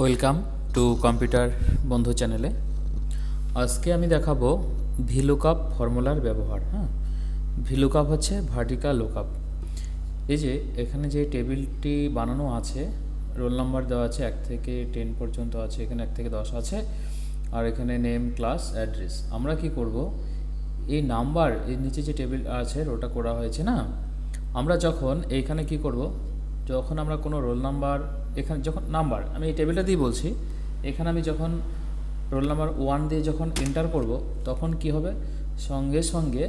Welcome to computer বন্ধু চ্যানেলে। আজকে আমি দেখাবো ভিলুকাপ ফর্মুলার ব্যবহার হ্যাঁ? ভিলুকাপ হচ্ছে ভার্টিকাল লুকআপ এই যে এখানে যে টেবিলটি বানানো আছে, রোল নাম্বার দেওয়া আছে এক থেকে টেন পর্যন্ত আছে, এখানে এক থেকে দশ আছে, আর এখানে নেম ক্লাস অ্যাড্রেস আমরা কি করব? এই নাম্বার এর নিচে যে টেবিল আছে, ওটা করা হয়েছে না? আমরা যখন এইখানে কি করব? যখন আমরা কোনো রোল নাম্বার এখানে যখন নাম্বার আমি এই টেবিলটা দিয়ে বলছি, এখানে আমি যখন রোল নাম্বার ওয়ান দিয়ে যখন এন্টার করব, তখন কি হবে? সঙ্গে সঙ্গে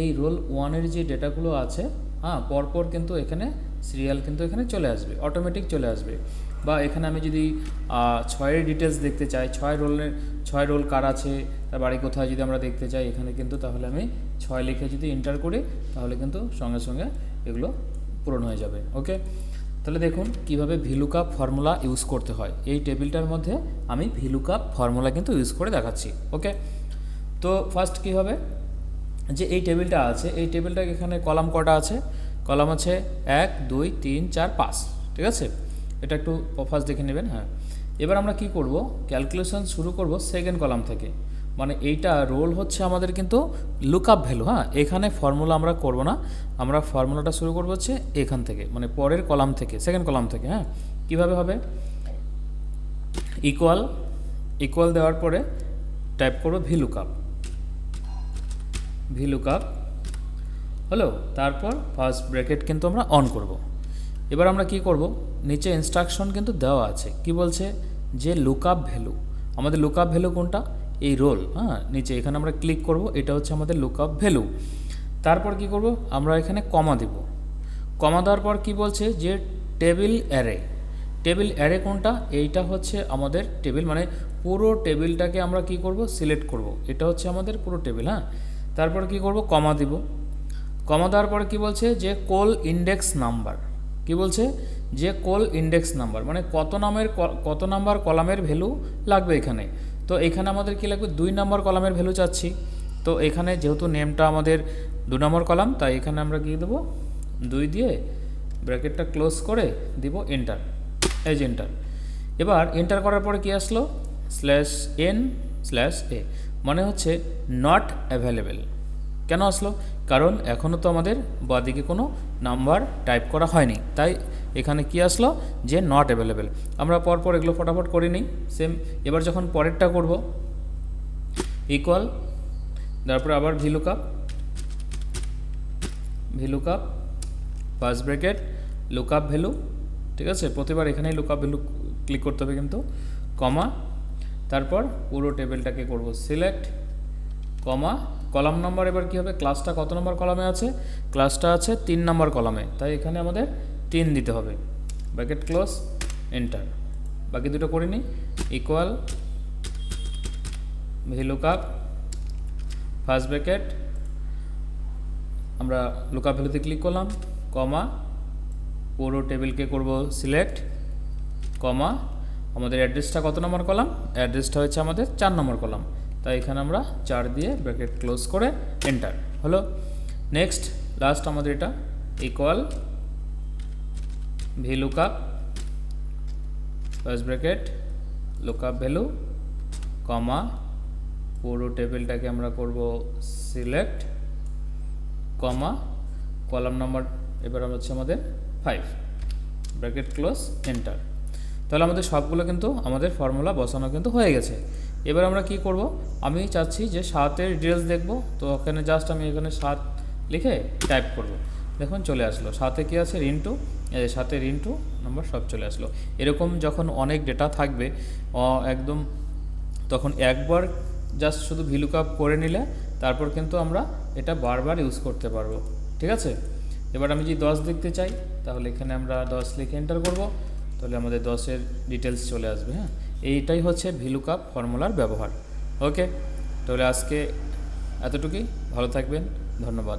এই রোল ওয়ানের যে ডেটাগুলো আছে হ্যাঁ পরপর কিন্তু এখানে সিরিয়াল কিন্তু এখানে চলে আসবে অটোমেটিক চলে আসবে। বা এখানে আমি যদি ছয়ের ডিটেলস দেখতে চাই, ছয় রোলের ছয় রোল কার আছে, তার বাড়ি কোথায় যদি আমরা দেখতে চাই, এখানে কিন্তু তাহলে আমি ছয় লিখে যদি এন্টার করি, তাহলে কিন্তু সঙ্গে সঙ্গে এগুলো পূরণ হয়ে যাবে ওকে তাহলে দেখুন কীভাবে ভিলুকাপ ফর্মুলা ইউজ করতে হয়। এই টেবিলটার মধ্যে আমি ভিলুকাপ ফর্মুলা কিন্তু ইউজ করে দেখাচ্ছি ওকে তো ফার্স্ট কি হবে? যে এই টেবিলটা আছে, এই টেবিলটা এখানে কলাম কটা আছে? কলাম আছে এক, দুই, তিন, চার, পাঁচ, ঠিক আছে? এটা একটু ফার্স্ট দেখে নেবেন হ্যাঁ। এবার আমরা কি করব? ক্যালকুলেশন শুরু করব সেকেন্ড কলাম থেকে। মানে এইটা রোল হচ্ছে আমাদের কিন্তু লুক আপ ভ্যালু হ্যাঁ? এখানে ফর্মুলা আমরা করব না। আমরা ফর্মুলাটা শুরু করব হচ্ছে এখান থেকে মানে পরের কলাম থেকে সেকেন্ড কলাম থেকে হ্যাঁ? কীভাবে হবে? ইকুয়াল ইকুয়াল দেওয়ার পরে টাইপ করব ভি লুকআপ ভি লুকআপ হলো তারপর ফার্স্ট ব্র্যাকেট কিন্তু আমরা অন করব। এবার আমরা কি করব? নিচে ইনস্ট্রাকশন কিন্তু দেওয়া আছে। কি বলছে? যে লুক আপ ভ্যালু আমাদের লুক আপ ভ্যালু কোনটা? এই রোল হ্যাঁ নিচে এখানে আমরা ক্লিক করব, এটা হচ্ছে আমাদের লুকআপ ভ্যালু তারপর কি করব? আমরা এখানে কমা দিব। কমা দেওয়ার পর কি বলছে? যে টেবিল অ্যারে টেবিল অ্যারে কোনটা? এইটা হচ্ছে আমাদের টেবিল মানে পুরো টেবিলটাকে আমরা কি করব? সিলেক্ট করব। এটা হচ্ছে আমাদের পুরো টেবিল হ্যাঁ? তারপর কি করব? কমা দিব। কমা দেওয়ার পরে কী বলছে? যে কোল ইন্ডেক্স নাম্বার কি বলছে? যে কোল ইন্ডেক্স নাম্বার মানে কত নামের কত নাম্বার কলামের ভ্যালু লাগবে এখানে। তো এখানে আমাদের কী লাগবে? দুই নম্বর কলামের ভ্যালু চাচ্ছি। তো এখানে যেহেতু নেমটা আমাদের দু নম্বর কলাম, তাই এখানে আমরা গিয়ে দেবো? দুই দিয়ে ব্র্যাকেটটা ক্লোজ করে দিব এন্টার যে এন্টার এবার এন্টার করার পরে কি আসলো? স্ল্যাশ এন স্ল্যাশ এ মানে হচ্ছে নট অ্যাভেলেবেল কেন আসলো? কারণ এখনও তো আমাদের বাদিকে কোনো নাম্বার টাইপ করা হয়নি। তাই এখানে কি আসলো? যে নট অ্যাভেলেবেল আমরা পরপর এগুলো ফটাফট করে নিই। সেম এবার যখন পরেরটা করব ইকুয়াল তারপরে আবার vlookup vlookup first bracket lookup value ঠিক আছে? প্রতিবার এখানেই লুকআপ ভ্যালু ক্লিক করতে হবে কিন্তু কমা তারপর পুরো টেবিলটাকে করব। সিলেক্ট কমা কলাম নাম্বার এবার কী হবে? ক্লাসটা কত নম্বর কলামে আছে? ক্লাসটা আছে তিন নম্বর কলামে। তাই এখানে আমাদের তিন দিতে হবে। Bracket close, enter. বাকি দুটো করে নিই। Equal vlookup first bracket. আমরা লুকআপ ভ্যালুতে ক্লিক করলাম। কমা, পুরো টেবিলকে করব সিলেক্ট। কমা, আমাদের অ্যাড্রেসটা কত নম্বর কলাম? অ্যাড্রেসটা হচ্ছে আমাদের চার নম্বর কলাম। তাই এখানে আমরা চার দিয়ে ব্র্যাকেট ক্লোজ করে এন্টার। হলো? নেক্সট লাস্ট আমাদের এটা equal vlookup first bracket lookup value comma পুরো টেবিলটাকে আমরা করব সিলেক্ট কমা কলাম নাম্বার এবার হচ্ছে আমাদের ফাইভ ব্র্যাকেট ক্লোজ, এন্টার। তাহলে আমাদের সবগুলো কিন্তু আমাদের ফর্মুলা বসানো কিন্তু হয়ে গেছে। এবার আমরা কি করব? আমি চাচ্ছি যে সাতের ডিটেলস দেখব। তো ওখানে জাস্ট আমি এখানে সাত লিখে টাইপ করব। দেখুন, চলে আসলো। সাথে কি আছে? রিন্টু। সাথে রিন্টু নাম্বার সব চলে আসলো। এরকম যখন অনেক ডেটা থাকবে একদম তখন একবার জাস্ট শুধু ভিলুকাপ করে নিলে, তারপর কিন্তু আমরা এটা বারবার ইউজ করতে পারব। ঠিক আছে? এবার আমি যদি দশ দেখতে চাই, তাহলে এখানে আমরা দশ লিখে এন্টার করব। তাহলে আমাদের দশের ডিটেলস চলে আসবে হ্যাঁ? এইটাই হচ্ছে ভিলুকাপ ফর্মুলার ব্যবহার। ওকে? তাহলে আজকে এতটুকুই। ভালো থাকবেন। ধন্যবাদ।